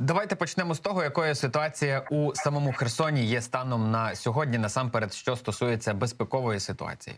Давайте почнемо з того, якою ситуація у самому Херсоні є станом на сьогодні, насамперед, що стосується безпекової ситуації.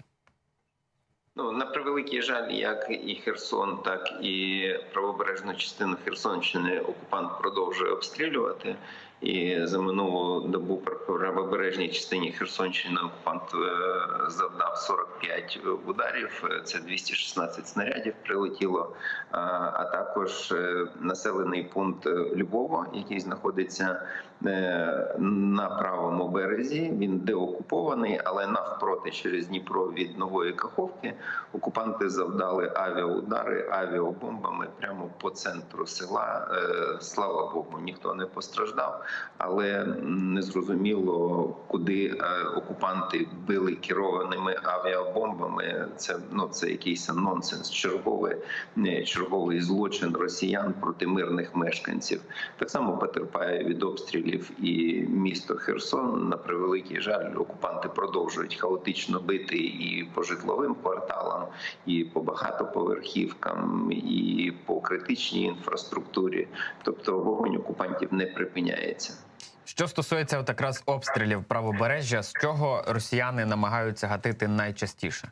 Ну на превеликий жаль, як і Херсон, так і правобережну частину Херсонщини окупант продовжує обстрілювати. І за минулу добу правобережній частині Херсонщини окупант е, завдав 45 ударів. е, Це 216 снарядів прилетіло. А, також е, населений пункт Львова, який знаходиться е, на правому березі. Він деокупований, але навпроти через Дніпро від нової Каховки окупанти завдали авіаудари авіабомбами прямо по центру села. Е, Слава Богу, ніхто не постраждав, але не зрозуміло, куди е, окупанти били керованими авіабомбами. Це ну це якийсь нонсенс. Черговий, черговий злочин росіян проти мирних мешканців. Так само потерпає від обстрілів і місто Херсон. На превеликий жаль, окупанти продовжують хаотично бити і по житловим кварталам, і по багатоповерхівкам, і по критичній інфраструктурі. Тобто вогонь окупантів не припиняється. Що стосується от якраз обстрілів правобережжя, з чого росіяни намагаються гатити найчастіше?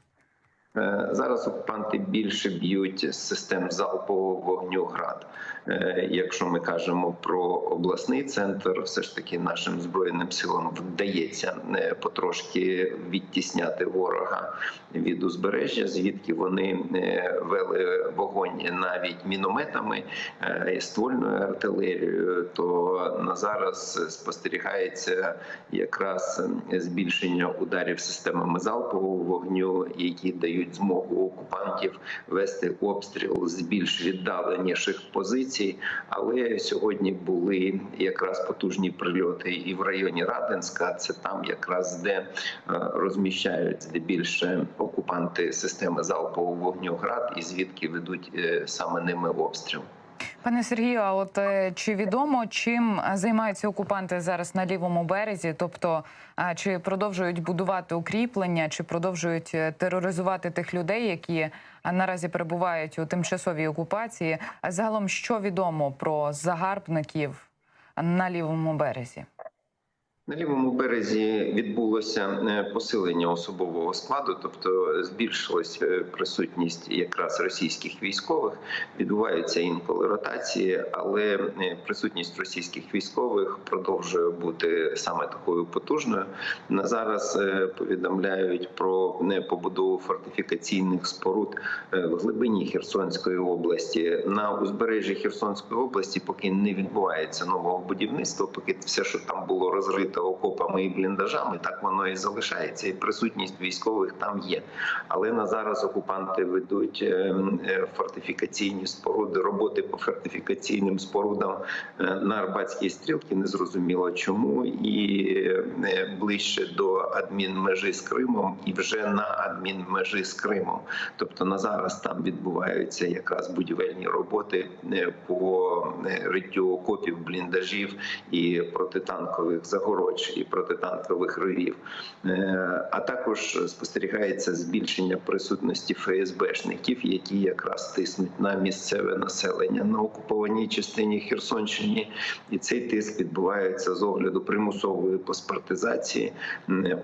Е, Зараз окупанти більше б'ють з систем залпового вогню град. Е, Якщо ми кажемо про обласний центр, все ж таки нашим збройним силам вдається е, потрошки відтісняти ворога від узбережжя, звідки вони вели вогонь навіть мінометами і ствольною артилерією. То на зараз спостерігається якраз збільшення ударів системами залпового вогню, які дають змогу окупантів вести обстріл з більш віддаленіших позицій. Але сьогодні були якраз потужні прильоти і в районі Радинська. Це там, якраз де е, розміщають здебільше окупанти системи залпового вогню град, і звідки ведуть е, саме ними обстріл. Пане Сергію, а от е, чи відомо чим займаються окупанти зараз на лівому березі? Тобто, чи продовжують будувати укріплення, чи продовжують е, тероризувати тих людей, які е, наразі перебувають у тимчасовій окупації? А загалом, що відомо про загарбників на лівому березі? На лівому березі відбулося е, посилення особового складу, тобто збільшилась е, присутність якраз російських військових. Відбуваються інколи ротації, але е, присутність російських військових продовжує бути саме такою потужною. На зараз повідомляють про не побудову фортифікаційних споруд в глибині Херсонської області. На узбережжі Херсонської області поки не відбувається нового будівництва, поки все, що там було розрито окопами і бліндажами, так воно і залишається. І присутність військових там є. Але на зараз окупанти ведуть е, е, фортифікаційні споруди, роботи по фортифікаційним спорудам е, на Арбатській стрілці. Незрозуміло чому, і ближче до адмінмежі з Кримом, і вже на адмінмежі з Кримом. Тобто на зараз там відбуваються якраз будівельні роботи по риттю окопів, бліндажів і протитанкових загородь і протитанкових ровів. Е, А також спостерігається збільшення присутності ФСБшників, які якраз тиснуть на місцеве населення на окупованій частині Херсонщини. І цей тиск відбувається з огляду примусової паспортизації.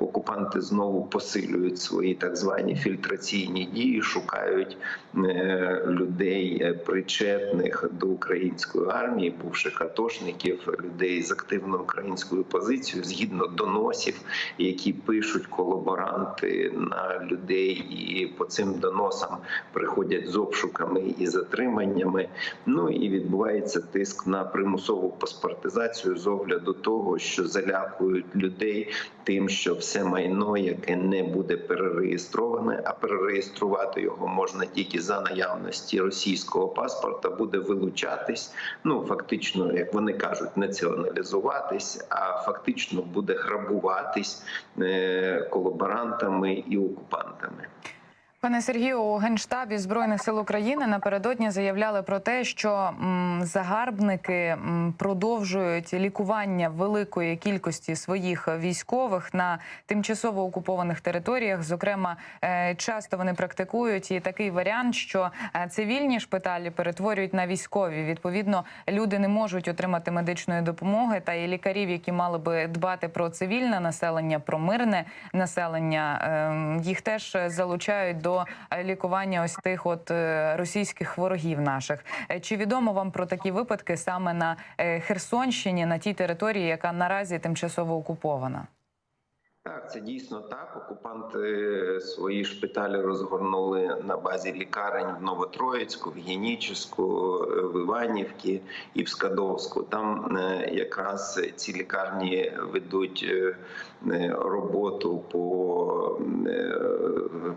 Окупанти знову посилюють свої так звані фільтраційні дії, шукають е, людей е, причетних до української армії, бувших атошників, людей з активною українською позицією, згідно доносів, які пишуть колаборанти на людей, і по цим доносам приходять з обшуками і затриманнями. Ну і відбувається тиск на примусову паспортизацію з огляду того, що залякують людей тим, що все майно, яке не буде перереєстроване, а перереєструвати його можна тільки за наявності російського паспорта, буде вилучатись. Ну фактично, як вони кажуть, націоналізуватись, а фактично буде грабуватись е, колаборантами і окупантами. Пане Сергію, у генштабі збройних сил України напередодні заявляли про те, що загарбники продовжують лікування великої кількості своїх військових на тимчасово окупованих територіях. Зокрема, е, часто вони практикують і такий варіант, що е, цивільні шпиталі перетворюють на військові. Відповідно, люди не можуть отримати медичної допомоги, та і лікарів, які мали би дбати про цивільне населення, про мирне населення, ем, їх теж залучають до е, лікування ось тих от російських ворогів наших. Чи відомо вам про такі випадки саме на е, Херсонщині, на тій території, яка наразі тимчасово окупована? Так, це дійсно так. Окупанти свої шпиталі розгорнули на базі лікарень в Новотроїцьку, в Генічеську, в Іванівці і в Скадовську. Там е, якраз ці лікарні ведуть е, е, роботу по е,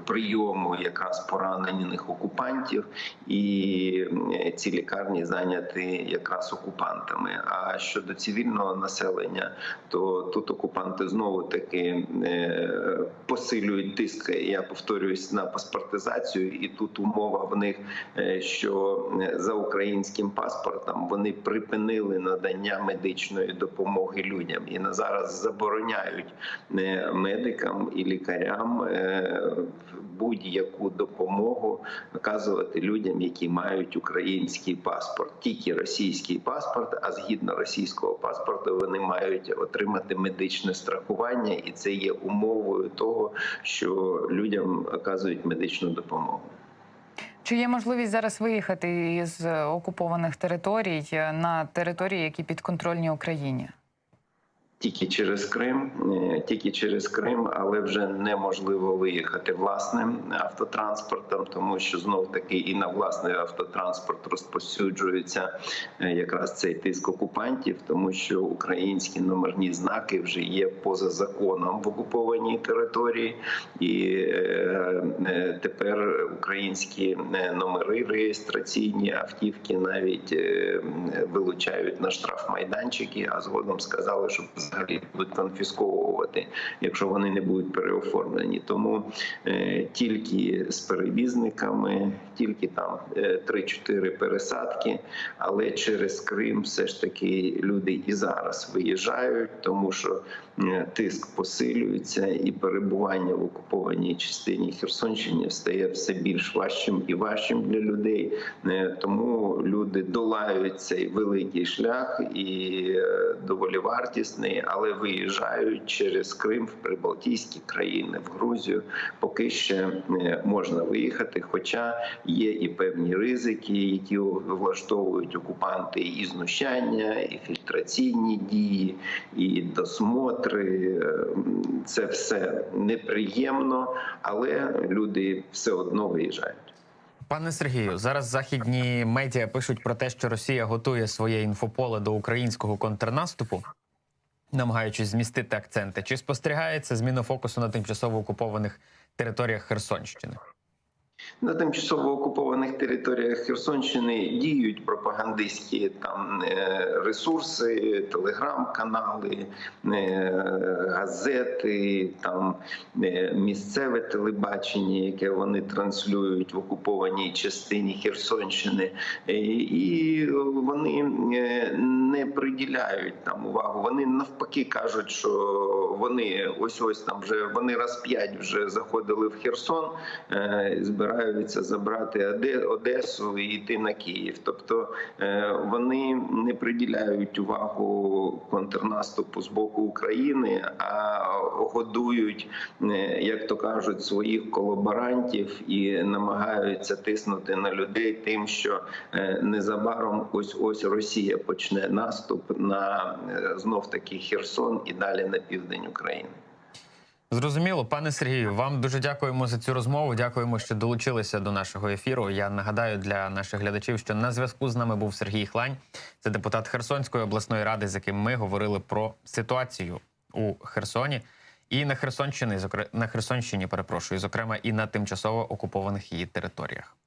прийому якраз поранених окупантів, і е, ці лікарні зайняті якраз окупантами. А щодо цивільного населення, то тут окупанти знову таки е, посилюють тиск. Я повторююсь на паспортизацію, і тут умова в них, е, що за українським паспортом вони припинили надання медичної допомоги людям і на зараз забороняють медикам і лікарям будь-яку допомогу оказувати людям, які мають український паспорт, тільки російський паспорт. А згідно російського паспорту, вони мають отримати медичне страхування, і це є умовою того, що людям оказують медичну допомогу. Чи є можливість зараз виїхати із окупованих територій на території, які підконтрольні Україні? Тільки через Крим, е, тільки через Крим, але вже неможливо виїхати власним автотранспортом, тому що знов таки і на власний автотранспорт розповсюджується е, якраз цей тиск окупантів, тому що українські номерні знаки вже є поза законом в окупованій території, і е, тепер українські номери реєстраційні автівки навіть вилучають на штрафмайданчики, а згодом сказали, що взагалі будуть конфісковувати, якщо вони не будуть переоформлені. Тому е, тільки з перевізниками, тільки там е, 3-4 пересадки, але через Крим все ж таки люди і зараз виїжджають, тому що е, тиск посилюється, і перебування в окупованій частині Херсонщини стає все більш важчим і важчим для людей. Е, Тому люди долають цей великий шлях і е, доволі вартісний, але виїжджають через Крим в Прибалтійські країни, в Грузію. Поки ще е, можна виїхати, хоча є і певні ризики, які влаштовують окупанти, і знущання, і фільтраційні дії, і досмотри. Е, Це все неприємно, але люди все одно виїжджають. Пане Сергію, зараз західні медіа пишуть про те, що Росія готує своє інфополе до українського контрнаступу, намагаючись змістити акценти. Чи спостерігається зміна фокусу на тимчасово окупованих територіях Херсонщини? На тимчасово окупованих територіях Херсонщини діють пропагандистські там е, ресурси, телеграм-канали, е, газети, там е, місцеве телебачення, яке вони транслюють в окупованій частині Херсонщини, і вони не приділяють там увагу. Вони навпаки кажуть, що вони ось ось там вже вони раз п'ять вже заходили в Херсон. е, збираються забрати Одесу і йти на Київ. Тобто е, вони не приділяють увагу контрнаступу з боку України, а годують, е, як то кажуть, своїх колаборантів і намагаються тиснути на людей тим, що е, незабаром ось ось Росія почне наступ на знов таки Херсон і далі на південь України. Зрозуміло, пане Сергію, вам дуже дякуємо за цю розмову. Дякуємо, що долучилися до нашого ефіру. Я нагадаю для наших глядачів, що на зв'язку з нами був Сергій Хлань, це депутат Херсонської обласної ради, з яким ми говорили про ситуацію у Херсоні і на Херсонщині, на Херсонщині, перепрошую, зокрема і на тимчасово окупованих її територіях.